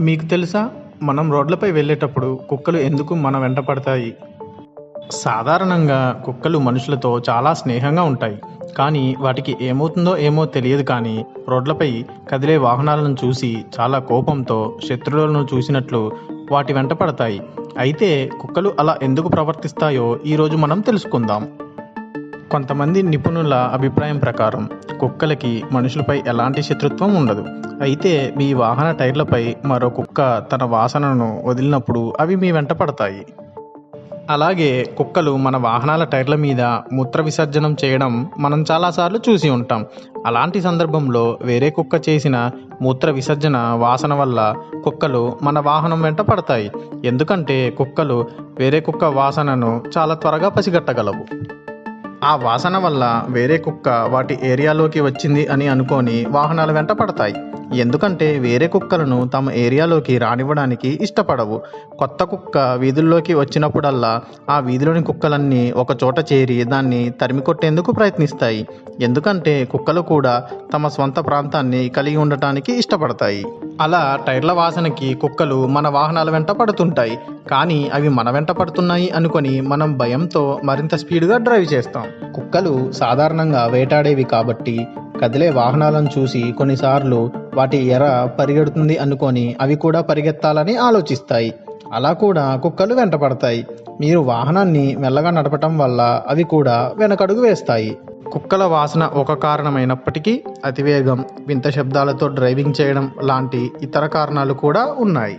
మీకు తెలుసా? మనం రోడ్లపై వెళ్ళేటప్పుడు కుక్కలు ఎందుకు మన వెంట పడతాయి? సాధారణంగా కుక్కలు మనుషులతో చాలా స్నేహంగా ఉంటాయి. కానీ వాటికి ఏమవుతుందో ఏమో తెలియదు కానీ రోడ్లపై కదిలే వాహనాలను చూసి చాలా కోపంతో శత్రువులను చూసినట్లు వాటి వెంట పడతాయి. అయితే కుక్కలు అలా ఎందుకు ప్రవర్తిస్తాయో ఈరోజు మనం తెలుసుకుందాం. కొంతమంది నిపుణుల అభిప్రాయం ప్రకారం కుక్కలకి మనుషులపై ఎలాంటి శత్రుత్వం ఉండదు. అయితే మీ వాహన టైర్లపై మరో కుక్క తన వాసనను వదిలినప్పుడు అవి మీ వెంట పడతాయి. అలాగే కుక్కలు మన వాహనాల టైర్ల మీద మూత్ర విసర్జనం చేయడం మనం చాలాసార్లు చూసి ఉంటాం. అలాంటి సందర్భంలో వేరే కుక్క చేసిన మూత్ర విసర్జన వాసన వల్ల కుక్కలు మన వాహనం వెంట పడతాయి. ఎందుకంటే కుక్కలు వేరే కుక్క వాసనను చాలా త్వరగా పసిగట్టగలవు. ఆ వాసన వల్ల వేరే కుక్క వాటి ఏరియాలోకి వచ్చింది అని అనుకొని వాహనాల వెంట పడతాయి ఎందుకంటే వేరే కుక్కలను తమ ఏరియాలోకి రానివ్వడానికి ఇష్టపడవు. కొత్త కుక్క వీధుల్లోకి వచ్చినప్పుడల్లా ఆ వీధిలోని కుక్కలన్నీ ఒక చోట చేరి దాన్ని తరిమి కొట్టేందుకు ప్రయత్నిస్తాయి. ఎందుకంటే కుక్కలు కూడా తమ స్వంత ప్రాంతాన్ని కలిగి ఉండటానికి ఇష్టపడతాయి. అలా టైర్ల వాసనకి కుక్కలు మన వాహనాల వెంట పడుతుంటాయి. కానీ అవి మన వెంట పడుతున్నాయి అనుకొని మనం భయంతో మరింత స్పీడ్గా డ్రైవ్ చేస్తాం. కుక్కలు సాధారణంగా వేటాడేవి కాబట్టి కదిలే వాహనాలను చూసి కొన్నిసార్లు వాటి ఎర పరిగెడుతుంది అనుకొని అవి కూడా పరిగెత్తాలని ఆలోచిస్తాయి. అలా కూడా కుక్కలు వెంటపడతాయి మీరు వాహనాన్ని మెల్లగా నడపటం వల్ల అవి కూడా వెనకడుగు వేస్తాయి. కుక్కల వాసన ఒక కారణమైనప్పటికీ అతివేగం వింత శబ్దాలతో డ్రైవింగ్ చేయడం లాంటి ఇతర కారణాలు కూడా ఉన్నాయి.